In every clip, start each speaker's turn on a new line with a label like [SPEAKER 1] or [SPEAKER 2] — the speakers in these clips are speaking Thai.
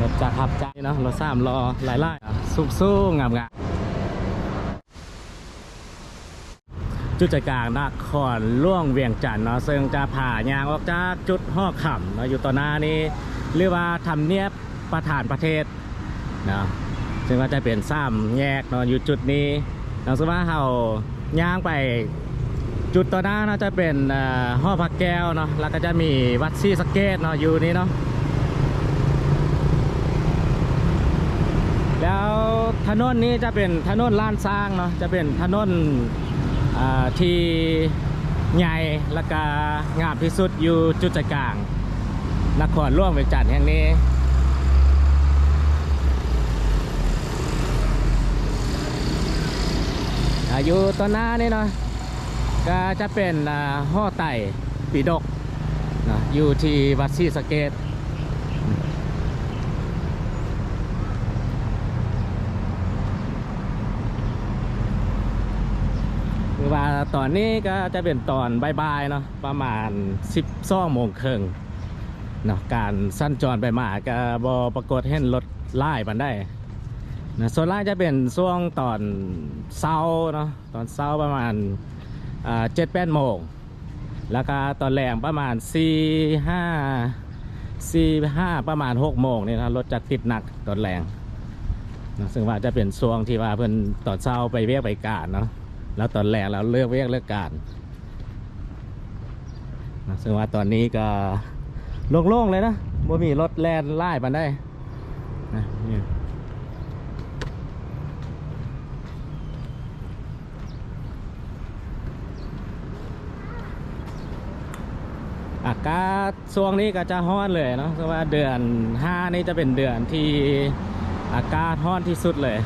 [SPEAKER 1] รถจักรขับใจเนาะรถสามล้อหลายไล่สูบสู้งามงามจุดใจกลางนครล่วงเวียงจันทน์เนาะซึ่งจะผ่ายางออกจากจุดห้อขำเนาะอยู่ต่อหน้านี้เรียกว่าทำเนียบประธานประเทศเนาะซึ่งก็จะเป็นซ้ำแยกเนาะอยู่จุดนี้เราสมมติว่าเราย่างไปจุดต่อหน้าเนาะจะเป็นเอ่อห้อพักแก้วเนาะแล้วก็จะมีวัดซีสเกตเนาะอยู่นี่เนาะ แล้วถนนนี้จะเป็นถนนล้านสร้างเนาะจะเป็นถนนที่ใหญ่และก็งามที่สุดอยู่จุดใจกลางนครหล่วงเวียงจันทน์แห่งนี้อายุตอนหน้านี่เนาะก็จะเป็นห่อไต่ปีดกนะอยู่ที่วัดซีสเกตคือว่า ตอนนี้ก็จะเป็นตอนบ่ายๆเนาะประมาณ10ซ่องโมงครึ่งเนาะการสั้นจรไปมาก็บอปรากฏเห็นรถไล่บันได้นะส่วนไล่จะเป็นช่วงตอนเช้าเนาะตอนเช้าประมาณเจ็ดแปดโมงแล้วก็ตอนแรงประมาณสี่ห้าสี่ห้าประมาณหกโมงนี่นะรถจะติดหนักตอนแรงนะซึ่งว่าจะเป็นช่วงที่ว่าเพิ่อนตอนเช้าไปเวียกไปการเนาะ แล้วตอนแรงแล้วเลือกเวียกเลือกการนซึ่งว่าตอนนี้ก็โล่งๆเลยนะบ่มีรถแล่นไล่ปันได้นะนี่อากาศช่วงนี้ก็จะร้อนเลยเนาะเพราะว่าเดือน5นี่จะเป็นเดือนที่อากาศร้อนที่สุดเลย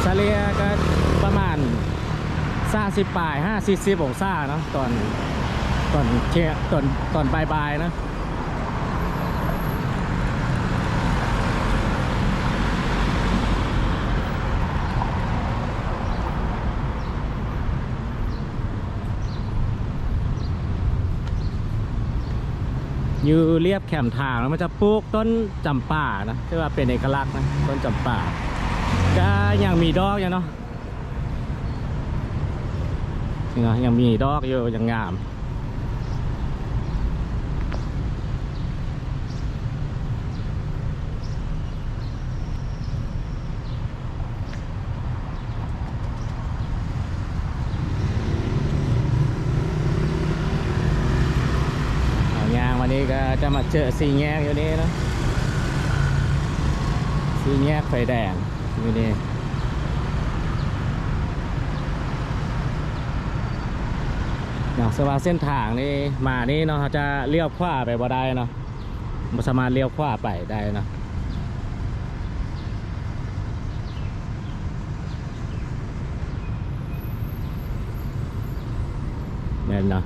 [SPEAKER 1] เฉลี่ยก็ ประมาณ30ปลาย5 40องศาเนาะตอนตอนเที่ยตอนตอนบ่ายๆนะอยู่เรียบแคมทางแล้วมันจะปลูกต้นจำป่านะที่ว่าเป็นเอกลักษณ์นะต้นจำป่าก็ยังมีดอกอยู่เนาะ นี่นะยังมีดอกอยู่ยังงามเอายางวันนี้ก็จะมาเจอสีแยกอยู่นี่นะสีแยกไฟแดงอยู่นี่เนาะ สว่าเส้นทางนี่มานี่เนาะเราจะเลี้ยวขวาไปบ่ได้เนาะไม่สามารถเลี้ยวขวาไปได้เนาะเนี่ยเนาะ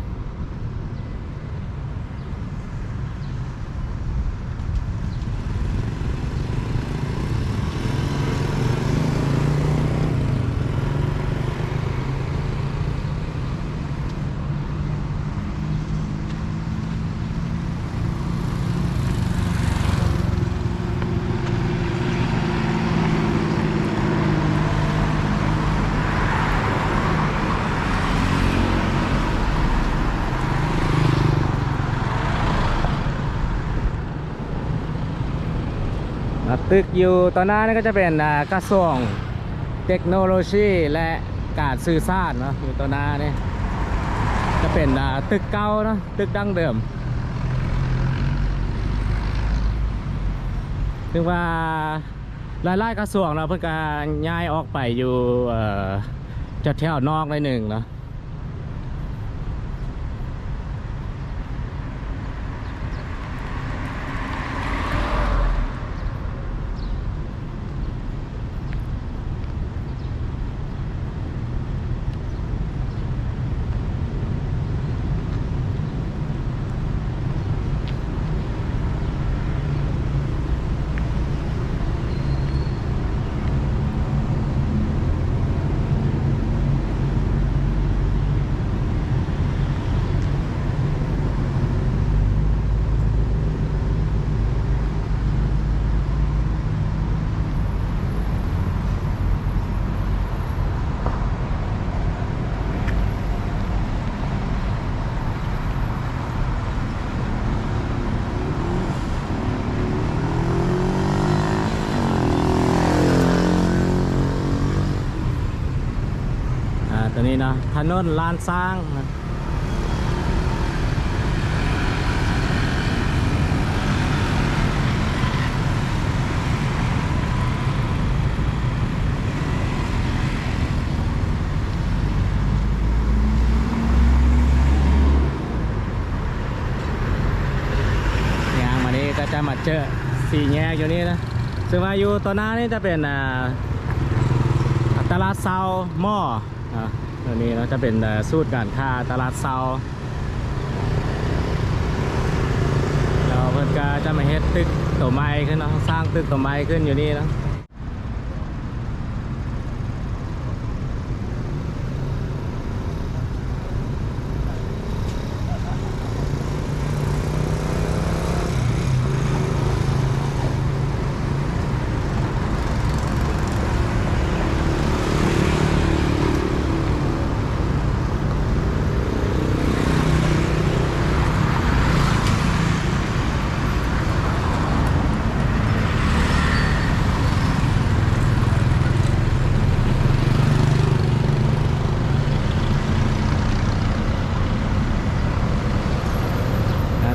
[SPEAKER 1] ตึกอยู่ตอนหน้านี่ก็จะเป็นกระทรวงเทคโนโลยีและการสื่อสารเนาะอยู่ตอนหน้านี่จะเป็นตึกเก่าเนาะตึกดั้งเดิมถึงว่าหลายๆกระทรวงเนาเพิ่งการย้ายออกไปอยู่จะแถวนอกหน่อยหนึ่งเนาะ นะถนนลานสร้างนะยางมานี้ก็จะมาเจอสี่แยกอยู่นี่นะซึ่งว่าอยู่ตัวหน้านี่จะเป็นอ่าตลาดเซาหม้อ ตัวนี้นะจะเป็นสูตรการค้าตลาดเซาเราเพิ่นก็จะมาเฮ็ดตึกตัวไม้ขึ้นเนาะสร้างตึกตัวไม้ขึ้นอยู่นี่เนาะ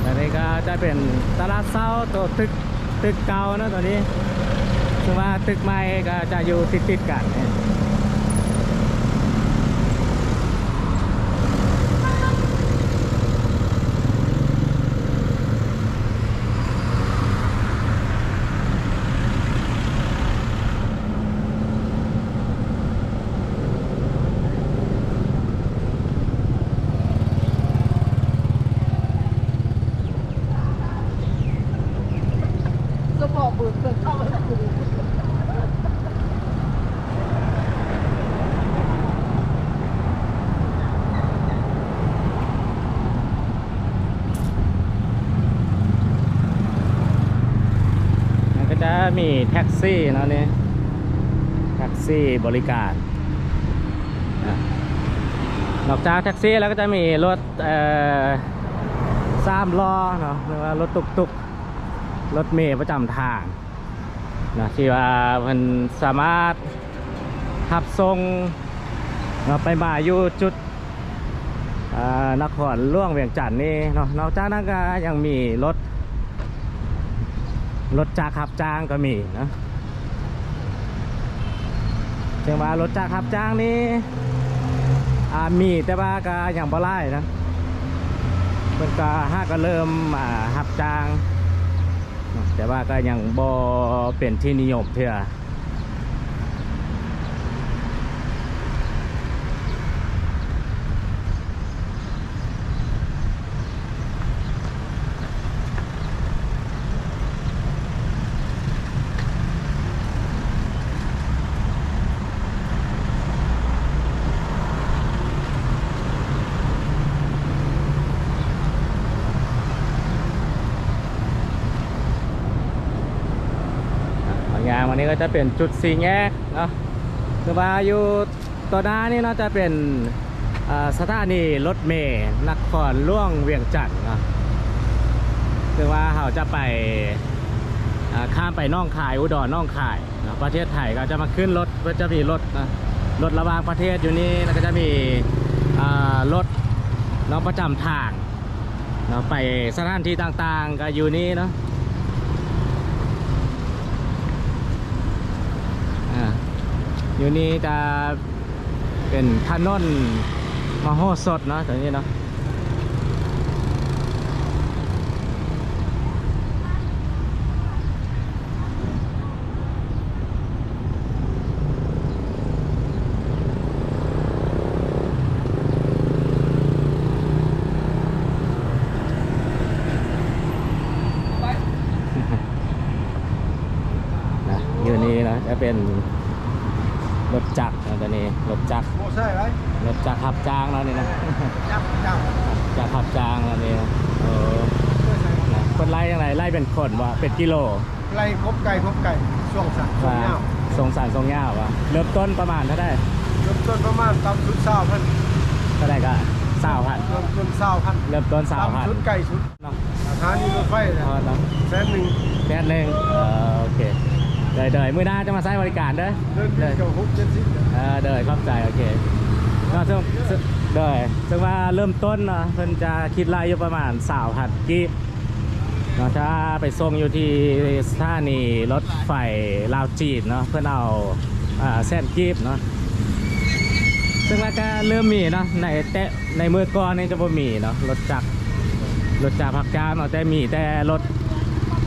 [SPEAKER 1] ตอนนี้ก็จะเป็นตลาดเซาตัวตึก ตึกเก่านะตอนนี้คือว่าตึกใหม่ก็จะอยู่ติดติดๆกัน เนี่ย
[SPEAKER 2] ก็บอกเบิกเบิกเข้าไปกู
[SPEAKER 1] มันก็จะมีแท็กซี่เนาะนี่แท็กซี่บริการนอกจากแท็กซี่แล้วก็จะมีรถสามล้อเนาะหรือว่ารถตุกตุกๆ รถเมล์ประจำทางนะที่ว่ามันสามารถขับส่งเราไปมาอยู่จุดนครล่วงเวียงจันทน์นี่เนาะนอกจากนั้นก็ยังมีรถ รถจักรขับจ้างก็มีนะเชื่ว่ารถจักรขับจ้างนี่มีแต่ว่าก็ยังบ่ไล่นะเพิ่นก็ห้าก็เริ่มขับจ้าง แต่ว่าก็ยังบ่เป็นที่นิยมเท่าบางอย่างวันนี้ก็ จะเป็นจุดสี่แยกเนาะคือว่าอยู่ตัวหน้านี่เนาะจะเป็นสถานีรถเมล์นครล่วงเวียงจันทน์เนาะคือว่าเขาจะไปข้ามไปน่องคายอุดรน่องคายนะประเทศไทยก็จะมาขึ้นรถก็จะมีรถนะรถระหว่างประเทศอยู่นี่แล้วก็จะมีรถเนาะประจำทางเนาะไปสถานที่ต่างๆก็อยู่นี่เนาะ อ่า อยู่นี่จะเป็นถนนมโหสถเนาะตรงนี้เนาะนะอยู่นี่นะจะเป็น รถจักรนะตัวนี้รถจักร
[SPEAKER 2] โมใช่ไร
[SPEAKER 1] รถจักรขับจ้างแล้วนี่นะ
[SPEAKER 2] จับจับ
[SPEAKER 1] จักรขับจ้างแล้วนี่นะโอ้นะคนไล่ยังไงไล่เป็นคนวะเป็นกิโล
[SPEAKER 2] ไล่ครบไก่ครบไก่ช่วงสัตว์ช่วง
[SPEAKER 1] ว่า
[SPEAKER 2] เงา
[SPEAKER 1] ทรงสารทรงยาววะเริ่มต้นประมาณเท่าได้
[SPEAKER 2] เริ่มต้นประมาณตำชุดเศร้าพัน
[SPEAKER 1] เท่าได้ก็สาวพัน
[SPEAKER 2] เริ่มต้นเศร้าพัน
[SPEAKER 1] เริ่มต้นสาวพัน
[SPEAKER 2] ตำชุดไก่ชุด
[SPEAKER 1] เนาะ
[SPEAKER 2] สถานีรถไฟเนี่ย
[SPEAKER 1] พอเนาะ
[SPEAKER 2] แสนหนึ่ง
[SPEAKER 1] แค่หนึ่งเออโอเค เดยเดยมือหน้าจะมาใช้บริการเด้อ
[SPEAKER 2] เดินเดินกับฮุกเจ็ดสิบเนี่ย
[SPEAKER 1] เออเดยเข้าใจโอเคก็ซึ่งซึ่งโดยซึ่งว่าเริ่มต้นเนาะเพิ่นจะคิดรายอยู่ประมาณสาวหัดกีบเนาะถ้าไปส่งอยู่ที่สถานีรถไฟลาวจีนเนาะเพื่อนเอาอ่าแซนกีบเนาะซึ่งว่าก็เริ่มมีเนาะในแต่ในเมื่อก่อนนี่จะบ่มีเนาะรถจักรรถจักรพักจานเนาะแต่มีแต่รถ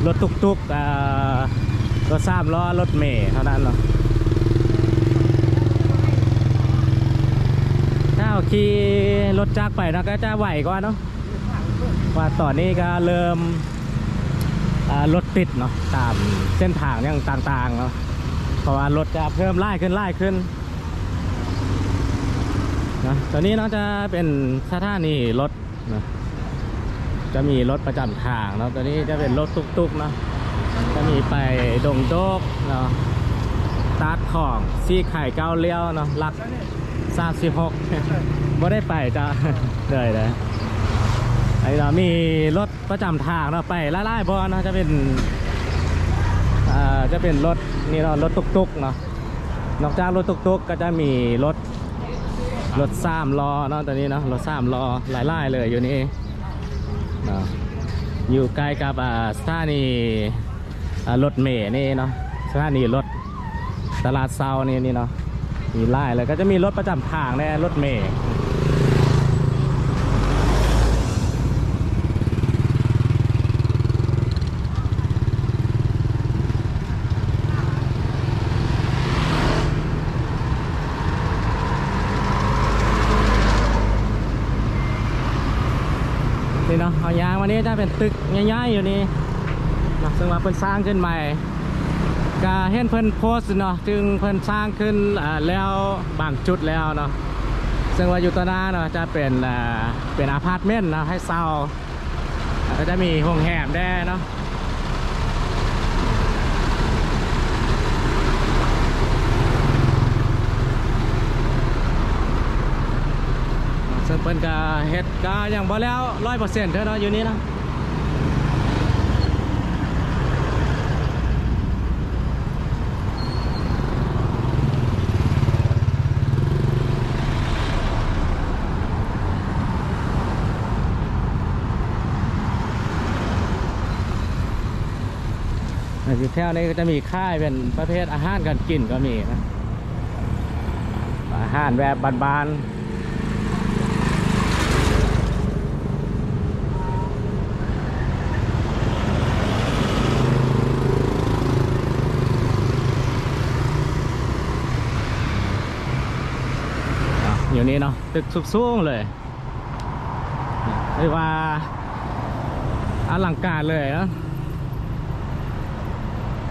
[SPEAKER 1] รถตุกๆ อ่ารามล้อรถเมล์เท่านั้นเนาะถ้าขี่รถจักรไปนะก็จะไหวกว่าเนาะว่าตอนนี้ก็เริ่มรถติดเนาะตามเส้นทางอย่างต่างๆเนาะเพราะว่ารถจะเพิ่มไล่ขึ้นไล่ขึ้นนะตอนนี้เนาจะเป็นสถานีรถนะจะมีรถประจำทางเนาะตอนนี้จะเป็นรถตุกๆเนาะ จะมีไปดงโดกเนาะตาดของซีไข่เก้าเลี้ยวเนาะลักสามสิบหกบ่ได้ไปจ้ะเลยเลยไอ้เรามีรถประจำทางเนาะไปไล่ๆบอเนะจะเป็นอ่าจะเป็นรถนี่เนาะรถตุกๆเนาะนอกจากรถตุกๆก็จะมีรถรถสามล้อเนาะตอนนี้เนาะรถสามล้อหลายๆเลยอยู่นี่เนาะอยู่ใกล้กับสถานี รถเมล์นี่เนาะสถานีรถตลาดเซานี่นี่เนาะมีไล่แล้วก็จะมีรถประจำทางแน่รถเมย์นี่เนาะเอายางวันนี้จะเป็นตึกใหญ่ๆอยู่นี่ นาะซึ่งว่าเพิ่นสร้างขึ้นใหม่ก็เห็นเพิ่นโพส์เนาะจึงเพิ่นสร้างขึ้นแล้วบางจุดแล้วเนาะซึ่งว่าอยู่ตอนหน้าเนาะจะเป็นเป็นอพาร์ตเมนต์เนาะให้เช่าแล้วก็จะมีห้องแหมแด้เนาะซึ่งเพิ่นก็เฮ็ดก็ยังบ่แล้ว100%เท่าเนาะอยู่นี่เนะ อยู่แถวนี้ก็จะมีค่ายเป็นประเภทอาหารการกินก็มีนะอาหารแบบบานๆอยู่นี่เนาะตึกสูงๆเลยเรียกว่าอลังการเลยนะ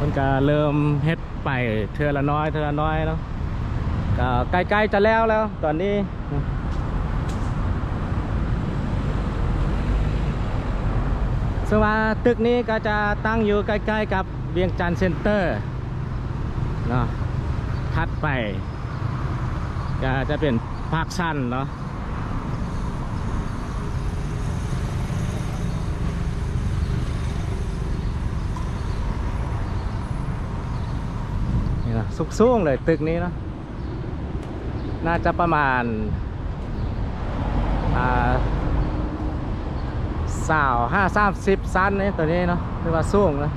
[SPEAKER 1] มันก็เริ่มเฮ็ดไปเทือละน้อยเทือละน้อยเนาะก็ใกล้ๆจะแล้วแล้ว ตอนนี้ซึ่ว่าตึกนี้ก็จะตั้งอยู่ใกล้ๆกับเวียงจันทร์เซ็นเตอร์เนาะถัดไป ก็จะเป็นภาคสั้นเนาะ สุกสูงเลยตึกนี้เนอะน่าจะประมาณสาวห้าสามสิบซันนี่ตัวนี้เนาะเรียกว่าสูงนะ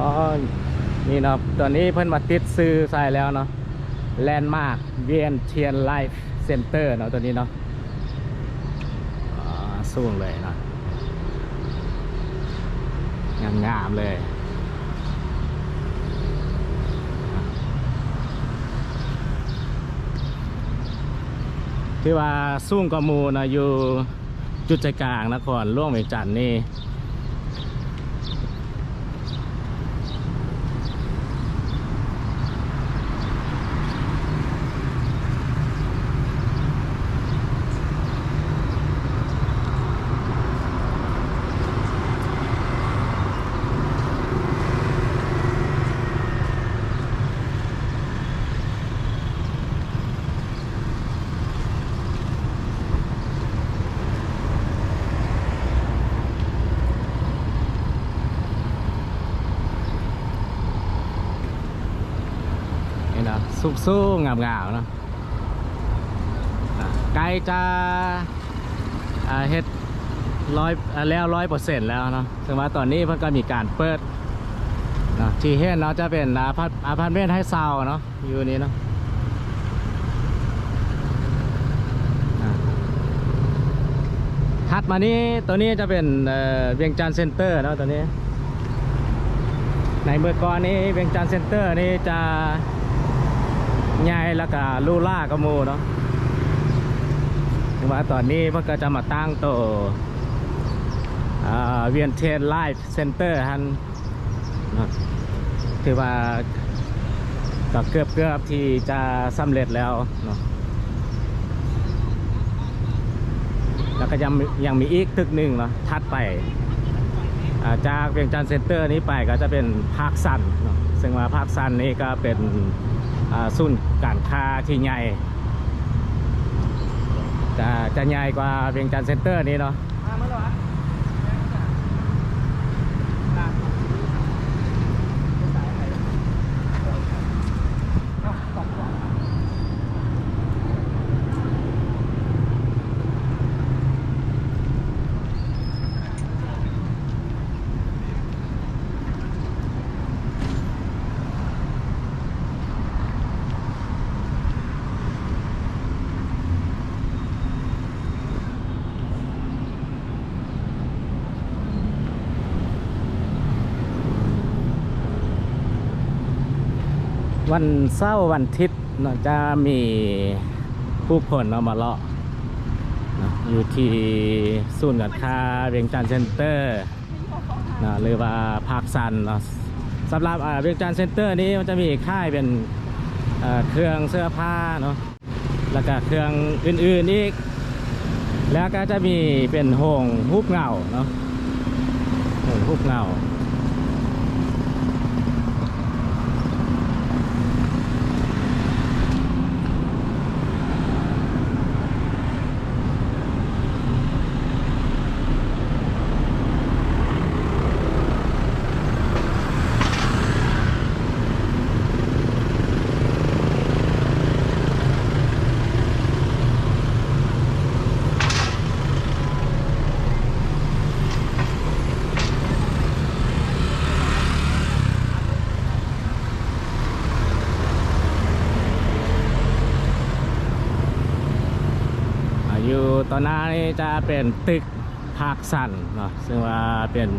[SPEAKER 1] อ๋อ นี่เนาะตอนนี้เพิ่นมาติดซื้อใส่แล้วเนาะแลนด์มาร์คเวียนเทียนไลฟ์เซ็นเตอร์เนาะตัวนี้เนาะสูงเลยเนาะงามๆเลยที่ว่าสูงกว่ามูนะอยู่จุดใจกลางนครล่วงเวียงจันทน์นี่ สูงสูงงามงาๆเนาะใกล้จะเฮ็ดร้อยแล้วร้อยเปอร์เซ็นต์แล้วเนาะซึ่งว่าตอนนี้เพิ่นก็มีการเปิดนะที่เห็นเนาะจะเป็นอาพาร์ตอาพาร์ตเมนต์ให้เซาเนาะอยู่นี้เนาะถัดมานี้ตัวนี้จะเป็นเอ่อเวียงจันทร์เซ็นเตอร์เนาะตัวนี้ ในเมื่อก่อนนี้เวียงจันทร์เซ็นเตอร์นี่จะ ใหญ่แล้วก็ลูล่ากระมูเนาะถึงว่าตอนนี้เพิ่นก็จะมาตั้งโตวเวียนเทนไลฟ์เซ็นเตอร์ฮันเนถือว่าก็เกือบเกือบที่จะสำเร็จแล้วเนาะแล้วก็ยังยังมีอีกตึกหนึ่งเนาะถัดไปาจากเวียงจันทร์เซ็นเตอร์นี้ไปก็จะเป็นภาคสันเนาะซึ่งว่าภาคสันนี่ก็เป็น ศูนย์การค้าที่ใหญ่จะจะใหญ่กว่าเวียงจันทร์เซ็นเตอร์นี้เนาะ
[SPEAKER 2] มาเมื่อไหร่สองกล่อง
[SPEAKER 1] วันเสาร์วันอาทิตย์เนาจะมีผู้คนเอามาเลาะอยู่ที่ศูนย์การค้าเวียงจันทร์เซ็นเตอร์นะหรือว่าภาคสันเนาะสำหรับอาเวียงจันทร์เซ็นเตอร์นี้มันจะมีค่ายเป็นเครื่องเสื้อผ้าเนาะแล้วก็เครื่องอื่นๆอีก แล้วก็จะมีเป็นโฮงฮุบเงาเนาะโฮงฮุบเงายุตอนหน้านี่ จะเป็นตึกภาคสันเนาะซึ่งว่าเป็น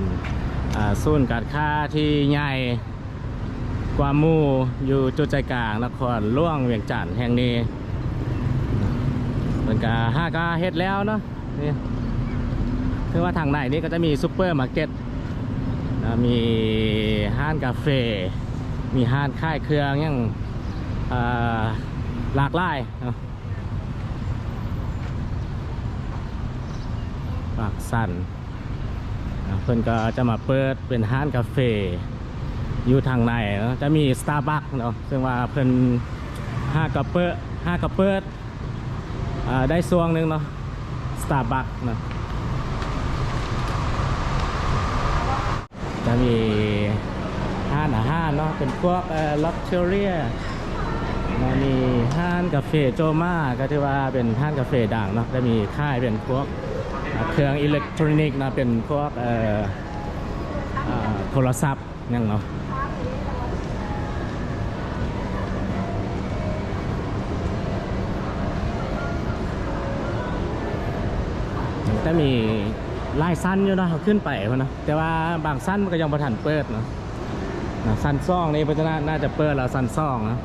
[SPEAKER 1] ศูนย์การค้าที่ใหญ่กว่ามู่อยู่จุดใจกลางนครล่วงเวียงจันทน์แห่งนี้เป็นกาห้ากาเฮ็ดแล้วเนาะนี่คือว่าทางในนี่ก็จะมีซูเปอร์มาร์เก็ตมีห้านกาแฟมีห้านค่ายเครื่องอยังอ่าหลากหลายเนาะ ปากสันเพิ่นก็จะมาเปิดเป็นห้านกาแฟอยู่ทางในเนาะจะมีสตาร์บัคเนาะซึ่งว่าเพิ่นห้ากระเปิดห้ากระเปิดอ่าได้ซวงหนึ่งเนาะสตาร์บัคเนาะจะมีห้านอาหารเนาะเป็นพวกเอ่อลักชัวเรียมีห้านกาแฟโจมาก็ถือว่าเป็นห้านกาแฟดังเนาะจะมีค่ายเป็นพวก เครื่องอิเล็กทรอนิกส์นะเป็นพวกโทรศัพท์อยังเนาะแต่มีลายสั้นอยู่นะเขาขึ้นไปพอนะแต่ว่าบางสั้นมันก็ยังประทันเปิดเนาะนะสั้นซ่องนี่เพราะฉะนั้นน่าจะเปิดแล้วสั้นซ่องนะ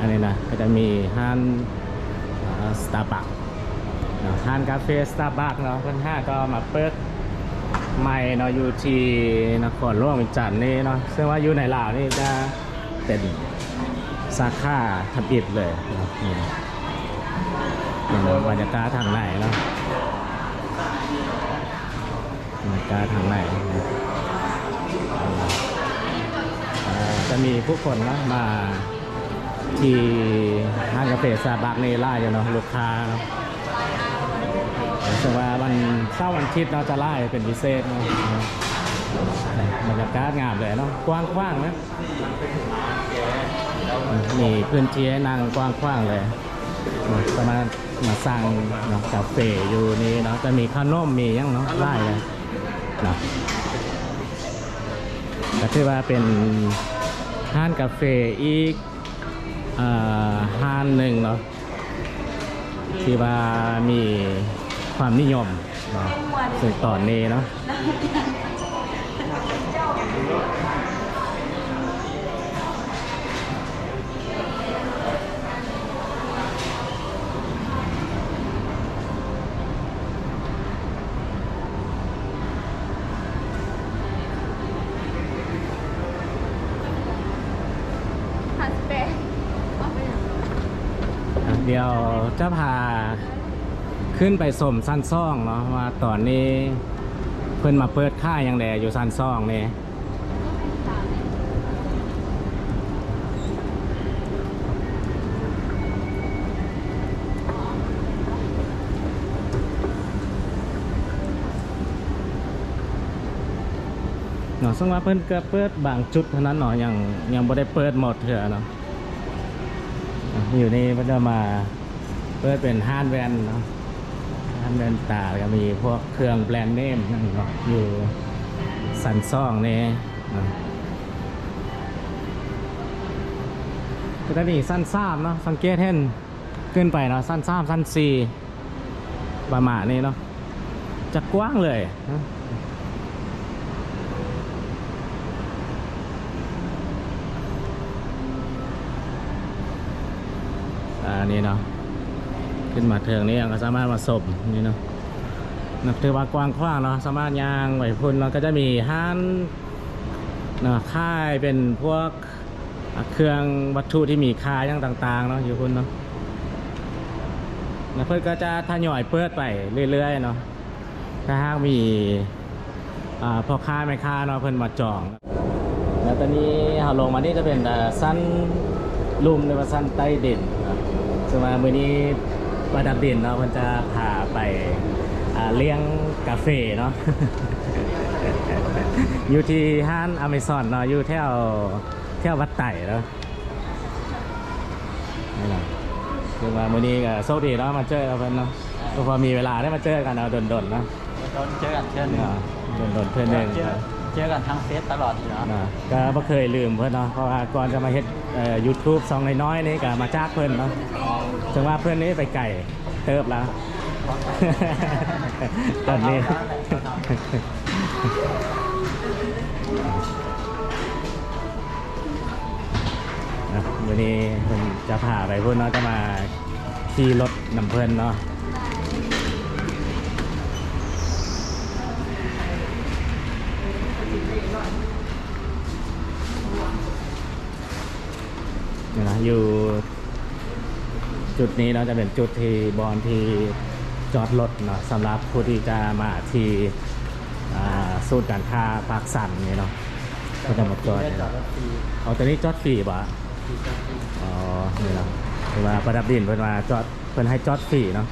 [SPEAKER 1] อันนี้นะก็จะมีห้านสตาร์บัคห้านกาแฟสตาร์บัคเนาะเพื่อนห้าก็มาเปิดใหม่เนาะอยู่ที่นครหลวงเวียงจันทน์นี่เนาะซึ่งว่าอยู่ในลาวนี่จะเป็นสาขาทับอิฐเลยเนาะนี่นะนี่เนาะบรรยากาศทางไหนเนาะบรรยากาศทางไหนจะมีผู้คนเนาะมา ที่ห้างกาแฟซาบักนี่ไล่อยู่เนาะลูกค้าเนาะแต่ว่าวันเสาร์วันอาทิตย์เราจะไล่เป็นพิเศษเนาะบรรยากาศงามเลยเนาะกว้างขว้างนะมีพื้นที่ให้นั่งกว้างขว้างๆเลยก็มามาสั่งเนาะกาแฟอยู่นี่เนาะจะมีขนมมียังเนาะไล่เลยเนาะก็ถือว่าเป็นห้านกาแฟอีก ห้านหนึ่งเนาะที่ว่ามีความนิยมเนาะซึ่งตอนนี้เนาะ
[SPEAKER 2] ห้าสิบแปดเอาไปอย่าง
[SPEAKER 1] เดี๋ยวจะพาขึ้นไปสมสั้นซ่องเนาะว่าตอนนี้เพิ่อนมาเปิดค่ายยังแดอยู่สั้นซ่องนี่เนาะซึ่งว่าเพิ่นก็เปิดบางจุดเท่านั้นเนาะยังยังบ่ได้เปิดหมดเถอะเนาะ อยู่นี่มันจะมาเปิดเป็นห้านแวนเนาะห้านแวนตาก็มีพวกเครื่องแบรนด์เนมนั่นเนอยู่สันซ่องนี่ก็จะมีสั้นสามเนาะสังเกตเห็นขึ้นไปเนาะสั้นสามสั้นสี่ประมาณนี้เนาะจะกว้างเลยนะ อ่านี่เนาะขึ้นมาเทิงนี้ก็สามารถมาสบนี่เนาะนับถือว่ากว้างขวางเนาะสามารถยางไหวพุ่นเราก็จะมีห้านเนาะค่ายเป็นพวกเครื่องวัตถุที่มีค่าอย่างต่างๆเนาะอยู่พุ่นเนาะแล้วเพื่อนก็จะทยอยเปิดไปเรื่อยๆเนาะถ้าหากมีอ่าพ่อค้าแม่ค้าเนาะเพิ่นมาจอง แล้วตอนนี้เราลงมานี่จะเป็นสั้นลุมในว่าสั้นใต้ดิน ครับซึ่งว่ามื้อนี้ประดับดินเนาะมันจะพาไปอ่าเลี้ยงกาแฟเนาะอยู่ที่ห้านอเมซอนเนาะอยู่แถวแถววัดไต่เนาะนี่เนาะคือว่ามื้อนี้ก็โชคดีเนาะมาเจอกันเพิ่นเนาะก็พอมีเวลาได้มาเจอกันเอาดนๆเนาะ
[SPEAKER 3] โดนเจอกันเช่น
[SPEAKER 1] เนาะดนๆเพื่อนหนึง
[SPEAKER 3] เจอกันทางเฟซตลอดอยู่แล้ว
[SPEAKER 1] นะก็บ่เคยลืมเพิ่นเนาะเพราะว่าก่อนจะมาเฮ็ดเอ่อ YouTube ซองน้อยๆนี่ก็มาจากเพิ่นเนาะจังว่าเพิ่นนี่ไปไก่เติบแล้ว ตอนนี้นะวันนี้เพิ่นจะพาไปเพุ่นเนาะจะมาขี่รถนำเพิ่นเนาะ อยู่จุดนี้เราจะเป็นจุดที่บอลที่จอดรถเนาะสำหรับผู้ที่จะมาที่อ่าศูนย์การค้าปากสันนี่เนาะก็จะมาจอด
[SPEAKER 3] ได้จอดรถฟรี
[SPEAKER 1] เอาตัวนี้จอดฟรีป่ะ
[SPEAKER 3] ฟรีจอดฟรี
[SPEAKER 1] อ๋อนี่เนาะคือว่าประดับดินเพิ่นมาจอดเพิ่นให้จอดฟรีเนาะ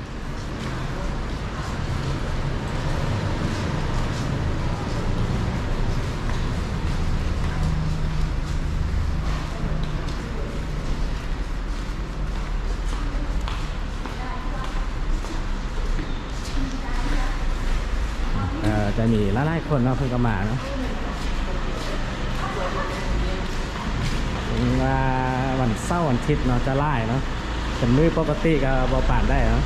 [SPEAKER 1] มีหลายๆคนเนาะเพิ่งก็มาเนาะว่าวันเสาร์วันอาทิตย์เนาะจะไล่เนาะแต่มือปกติก็บอป่านได้เนาะ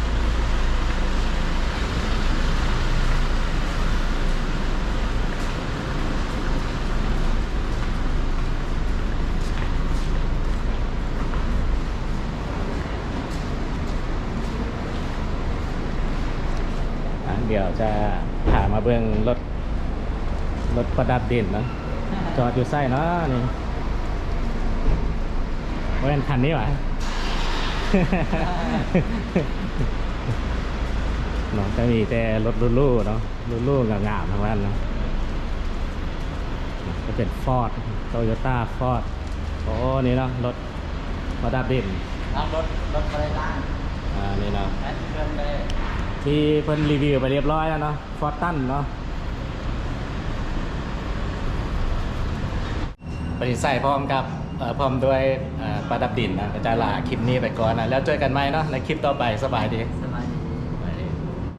[SPEAKER 1] เดี๋ยวจะพามาเบื้องรถรถประดับดินเนาะจอดอยู่ไส้เนาะนี่ว่าเป็นคันนี้หวะเนาะจะมีแต่รถรุ่ๆเนาะรุ่ๆงามๆทั้งนั้นเนาะก็เป็นฟอร์ดโตโยต้าฟอร์ดโอ้นี่เนาะรถมาดาบิน
[SPEAKER 3] ล้างรถรถบริล่าง
[SPEAKER 1] อ่านี่เนาะ ที่เพิ่นรีวิวไปเรียบร้อยแล้วเนาะฟอร์ตันเนาะปฏิใส่พร้อมกับพร้อมด้วยปลาดับดินนะอาจารย์ลาคลิปนี้ไปก่อนนะแล้วเจอกันไหมเนาะในคลิปต่อไปสบายดี